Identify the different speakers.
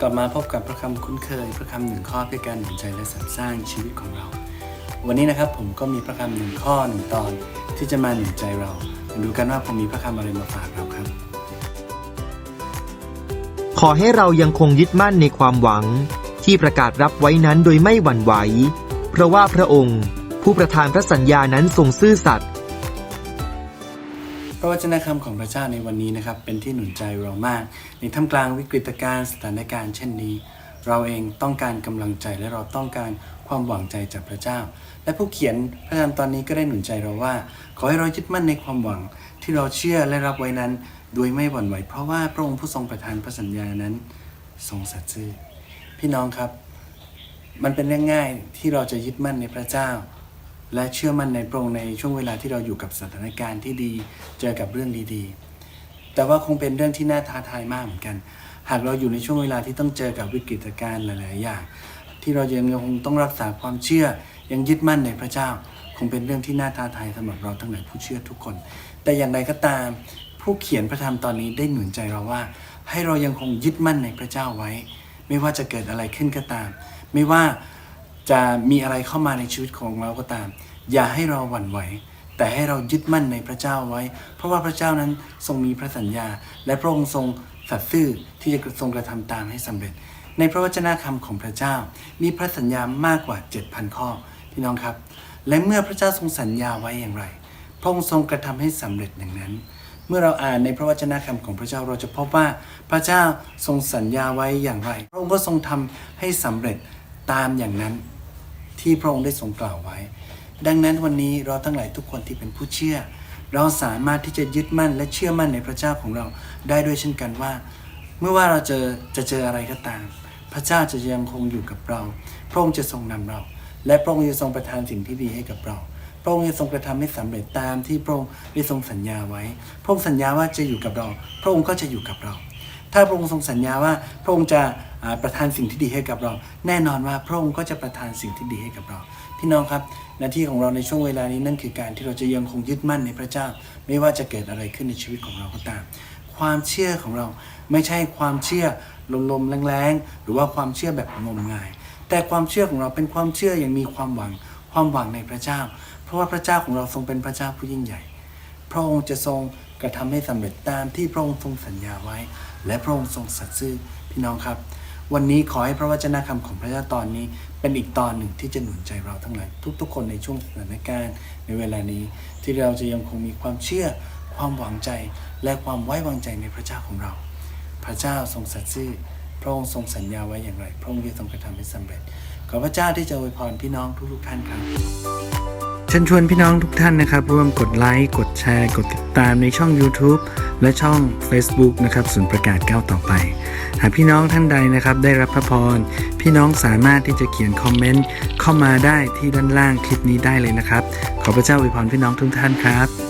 Speaker 1: กลับมาพบกับพระคำคุ้นเคย พระคำหนึ่งข้อเพื่อการหนุนใจและสรรสร้างชีวิตของเรา วันนี้นะครับผมก็มีพระคำหนึ่งข้อหนึ่งตอนที่จะมาหนุนใจเรามาดูกันว่าผมมีพระคำอะไรมาฝากเราครับ
Speaker 2: ขอให้เรายังคงยึดมั่นในความหวัง ที่ประกาศรับไว้นั้นโดยไม่หวั่นไหว เพราะว่าพระองค์ ผู้ประทานพระสัญญานั้นทรงซื่อสัตย์
Speaker 1: พระวจนะคำของพระเจ้าในวันนี้นะครับเป็นที่หนุนใจเรามาก ในท่ามกลางวิกฤตการณ์สถานการณ์เช่นนี้ เราเองต้องการกำลังใจและเราต้องการความหวังใจจากพระเจ้า และผู้เขียนพระธรรมตอนนี้ก็ได้หนุนใจเราว่า ขอให้เรายึดมั่นในความหวังที่เราเชื่อและรับไว้นั้น โดยไม่หวั่นไหว เพราะว่าพระองค์ผู้ทรงประทานพระสัญญานั้น ทรงสัตย์ซื่อพี่น้องครับ มันเป็นเรื่องง่ายที่เราจะยึดมั่นในพระเจ้า และเชื่อมั่นในพระองค์ในช่วงเวลาที่เราอยู่กับสถานการณ์ที่ดี เจอกับเรื่องดีๆ แต่ว่าคงเป็นเรื่องที่น่าท้าทายมากเหมือนกัน หากเราอยู่ในช่วงเวลาที่ต้องเจอกับวิกฤตการณ์หลาย ๆ อย่าง ที่เรายังคงต้องรักษาความเชื่อยังยึดมั่นในพระเจ้า คงเป็นเรื่องที่น่าท้าทายสำหรับเราทั้งหลายผู้เชื่อทุกคน แต่อย่างไรก็ตาม ผู้เขียนพระธรรมตอนนี้ได้หนุนใจเราว่า ให้เรายังคงยึดมั่นในพระเจ้าไว้ ไม่ว่าจะเกิดอะไรขึ้นก็ตาม ไม่ว่า จะมีอะไรเข้ามาในชีวิตของเราก็ตาม อย่าให้เราหวั่นไหว แต่ให้เรายึดมั่นในพระเจ้าไว้ เพราะว่าพระเจ้านั้นทรงมีพระสัญญา และพระองค์ทรงสัตย์ซื่อที่จะทรงกระทำตามให้สำเร็จ ในพระวจนะคำของพระเจ้า มีพระสัญญามากกว่า 7,000 ข้อพี่น้องครับ และเมื่อพระเจ้าทรงสัญญาไว้อย่างไร พระองค์ทรงกระทำให้สำเร็จอย่างนั้น เมื่อเราอ่านในพระวจนะคำของพระเจ้าเราจะพบว่าพระเจ้าทรงสัญญาไว้อย่างไร พระองค์ก็ทรงทำให้สำเร็จตามอย่างนั้น ที่พระองค์ได้ทรงกล่าวไว้ ดังนั้นวันนี้เราทั้งหลายทุกคนที่เป็นผู้เชื่อ เราสามารถที่จะยึดมั่นและเชื่อมั่นในพระเจ้าของเราได้ด้วยเช่นกันว่า เมื่อว่าเราเจอจะเจออะไรก็ตาม พระเจ้าจะยังคงอยู่กับเรา พระองค์จะทรงนำเรา และพระองค์จะทรงประทานสิ่งที่ดีให้กับเราพระองค์จะทรงกระทำให้สำเร็จตามที่พระองค์ได้ทรงสัญญาไว้ พระองค์สัญญาว่าจะอยู่กับเรา พระองค์ก็จะอยู่กับเรา ถ้าพระองค์ทรงสัญญาว่าพระองค์จะ ประทานสิ่งที่ดีให้กับเรา แน่นอนว่าพระองค์ก็จะประทานสิ่งที่ดีให้กับเรา พี่น้องครับหน้าที่ของเราในช่วงเวลานี้นั่นคือการที่เราจะยังคงยึดมั่นในพระเจ้า ไม่ว่าจะเกิดอะไรขึ้นในชีวิตของเราก็ตาม ความเชื่อของเราไม่ใช่ความเชื่อลมๆแรงๆหรือว่าความเชื่อแบบงมงาย แต่ความเชื่อของเราเป็นความเชื่ออย่างมีความหวัง ความหวังในพระเจ้า เพราะว่าพระเจ้าของเราทรงเป็นพระเจ้าผู้ยิ่งใหญ่ พระองค์จะทรงกระทำให้สำเร็จตามที่พระองค์ทรงสัญญาไว้ และพระองค์ทรงสัตย์ซื่อพี่น้องครับ วันนี้ขอให้พระวจนะคำของพระเจ้าตอนนี้ เป็นอีกตอนหนึ่งที่จะหนุนใจเราทั้งหลายทุกๆ คนในช่วงสถานการณ์ในเวลานี้ ที่เราจะยังคงมีความเชื่อ ความหวังใจ และความไว้วางใจในพระเจ้าของเรา พระเจ้าทรงสัตย์ซื่อพระองค์ทรงสัญญาไว้อย่างไร พระองค์จะทรงกระทำให้สำเร็จ ขอพระเจ้าที่จะอวยพรพี่น้องทุกๆท่านครับเชิญชวนพี่น้องทุกท่านนะครับ ร่วมกดไลค์กดแชร์ กดติดตามในช่อง YouTube และช่อง Facebook นะครับศูนย์ประกาศก้าวต่อไป หากพี่น้องท่านใดนะครับได้รับพระพร พี่น้องสามารถที่จะเขียนคอมเมนต์เข้ามาได้ที่ด้านล่างคลิปนี้ได้เลยนะครับ ขอพระเจ้าอวยพรพี่น้องทุกท่านครับ